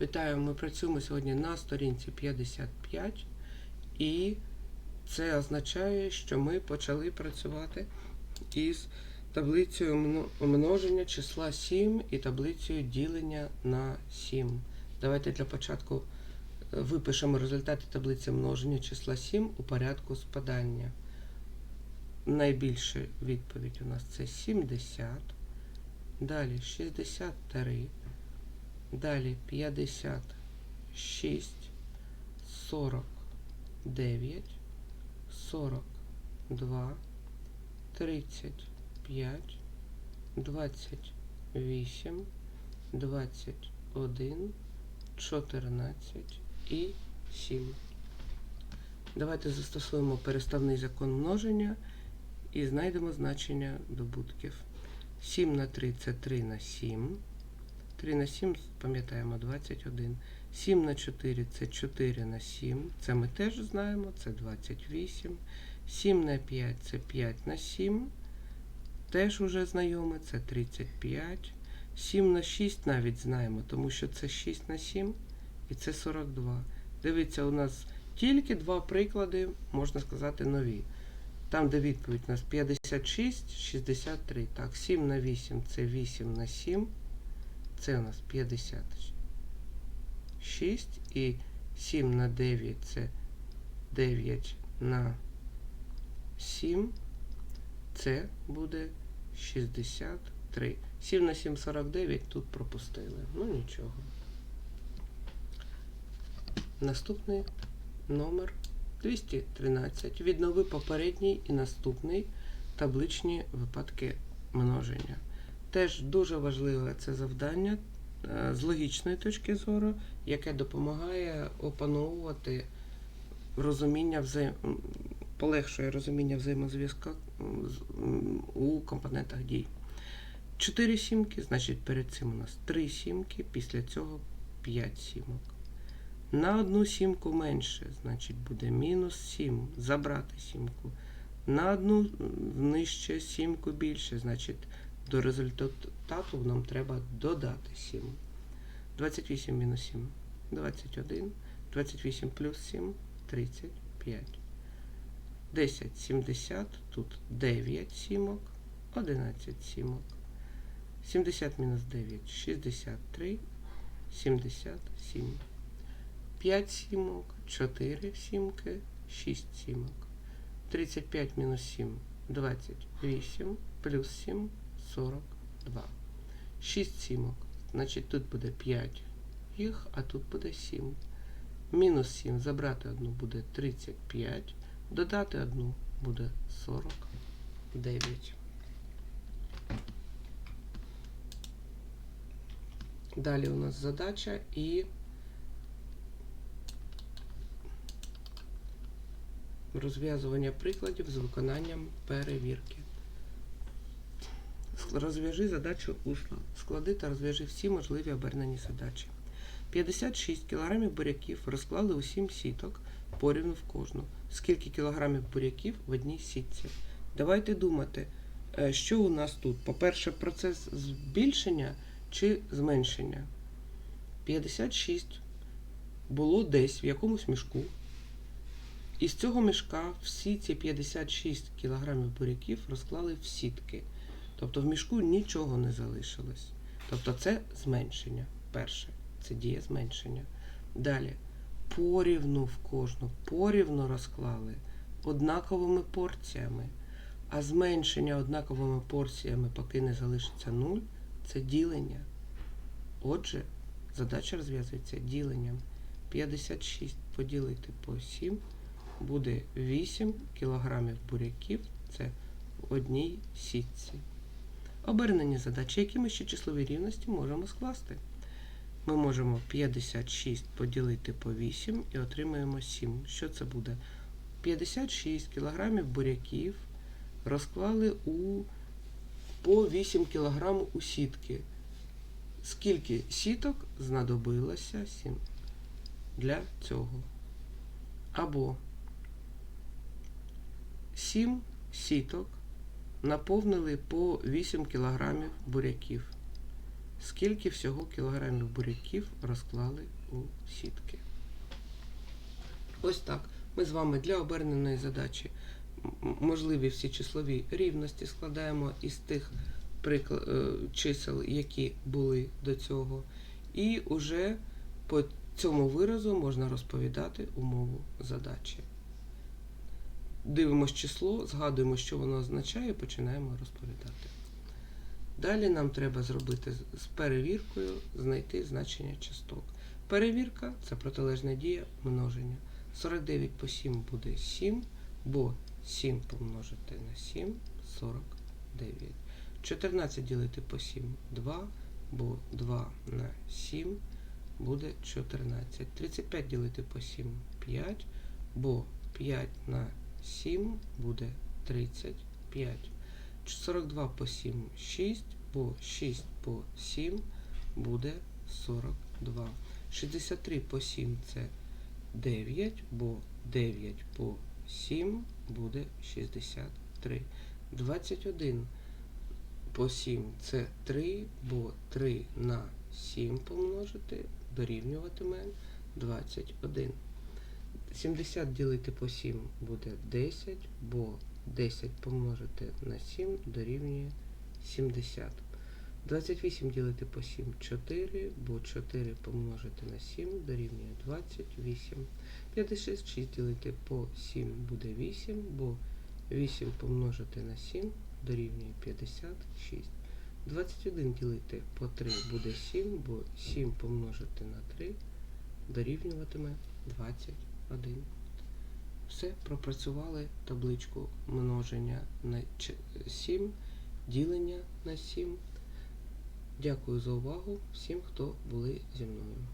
Вітаю, ми працюємо сьогодні на сторінці 55, і це означає, що ми почали працювати із таблицею множення числа 7 і таблицею ділення на 7. Давайте для початку е, випишемо результати таблиці множення числа 7 у порядку спадання. Найбільша відповідь у нас це 70. Далі 63. Далі 56, 49, 42, 35, 28, 21, 14 і 7. Давайте застосуємо переставний закон множення і знайдемо значення добутків. 7 на 3 це 3 на 7. 3 на 7, пам'ятаємо, 21. 7 на 4 це 4 на 7. Це ми теж знаємо, це 28. 7 на 5 це 5 на 7. Теж уже знайоме, це 35. 7 на 6 навіть знаємо, тому що це 6 на 7 і це 42. Дивіться, у нас тільки два приклади, можна сказати, нові. Там, де відповідь у нас 56, 63. Так, 7 на 8 це 8 на 7. Це у нас 56. І 7 на 9 це 9 на 7. Це буде 63. 7 на 7 49 тут пропустили. Ну нічого. Наступний номер 213. Віднови попередній і наступний табличні випадки множення. Теж дуже важливе це завдання е, з логічної точки зору, яке допомагає опановувати розуміння взаєм... полегшує розуміння взаємозв'язку у компонентах дій. 4 сімки, значить перед цим у нас 3 сімки, після цього 5 сімок. На одну сімку менше, значить буде мінус 7. Забрати сімку. На одну нижче сімку більше, значить до результату нам треба додати 7. 28 мінус 7 21. 28 плюс 7 35. 10 70. Тут 9 сімок, 11 сімок. 70 мінус 9 63. 77. 5 сімок, 4 сімки, 6 сімок. 35 мінус 7 28 плюс 7 42. 6 сімок. Значить тут буде 5 їх, а тут буде 7. Мінус 7 забрати одну буде 35. Додати одну буде 49. Далі у нас задача і розв'язування прикладів з виконанням перевірки. Розв'яжи задачу усно. Склади та розв'яжи всі можливі обернені задачі. 56 кг буряків розклали у 7 сіток порівну в кожну. Скільки кілограмів буряків в одній сітці? Давайте думати, е, що у нас тут. По-перше, процес збільшення чи зменшення. 56 було десь в якомусь мішку. Із цього мішка всі ці 56 кілограмів буряків розклали в сітки. Тобто в мішку нічого не залишилось. Тобто це зменшення. Перше, це дія зменшення. Далі порівну в кожну, порівну розклали однаковими порціями. А зменшення однаковими порціями, поки не залишиться 0, це ділення. Отже, задача розв'язується діленням. 56 поділити по 7 буде 8 кілограмів буряків. Це в одній сітці. Обернені задачі, які ми ще числові рівності можемо скласти. Ми можемо 56 поділити по 8 і отримаємо 7. Що це буде? 56 кілограмів буряків розклали у по 8 кілограм у сітки. Скільки сіток знадобилося 7 для цього? Або 7 сіток наповнили по 8 кілограмів буряків. Скільки всього кілограмів буряків розклали у сітки? Ось так. Ми з вами для оберненої задачі можливі всі числові рівності складаємо із тих прикла- е, чисел, які були до цього. І уже по цьому виразу можна розповідати умову задачі. Дивимось число, згадуємо, що воно означає, починаємо розповідати. Далі нам треба зробити з перевіркою знайти значення часток. Перевірка це протилежна дія множення. 49 по 7 буде 7, бо 7 помножити на 7 49. 14 ділити по 7 2, бо 2 на 7 буде 14. 35 ділити по 7 5, бо 5 на 7 буде 35. 42 по 7 6, бо 6 по 7 буде 42. 63 по 7 це 9, бо 9 по 7 буде 63. 21 по 7 це 3, бо 3 на 7 помножити дорівнюватиме 21. 70 ділити по 7 буде 10, бо 10 помножити на 7 дорівнює 70. 28 ділити по 7 4, бо 4 помножити на 7 дорівнює 28. 56 ділити по 7 буде 8, бо 8 помножити на 7 дорівнює 56. 21 ділити по 3 буде 7, бо 7 помножити на 3 дорівнюватиме 21. Все, пропрацювали табличку множення на 7, ділення на 7. Дякую за увагу всім, хто були зі мною.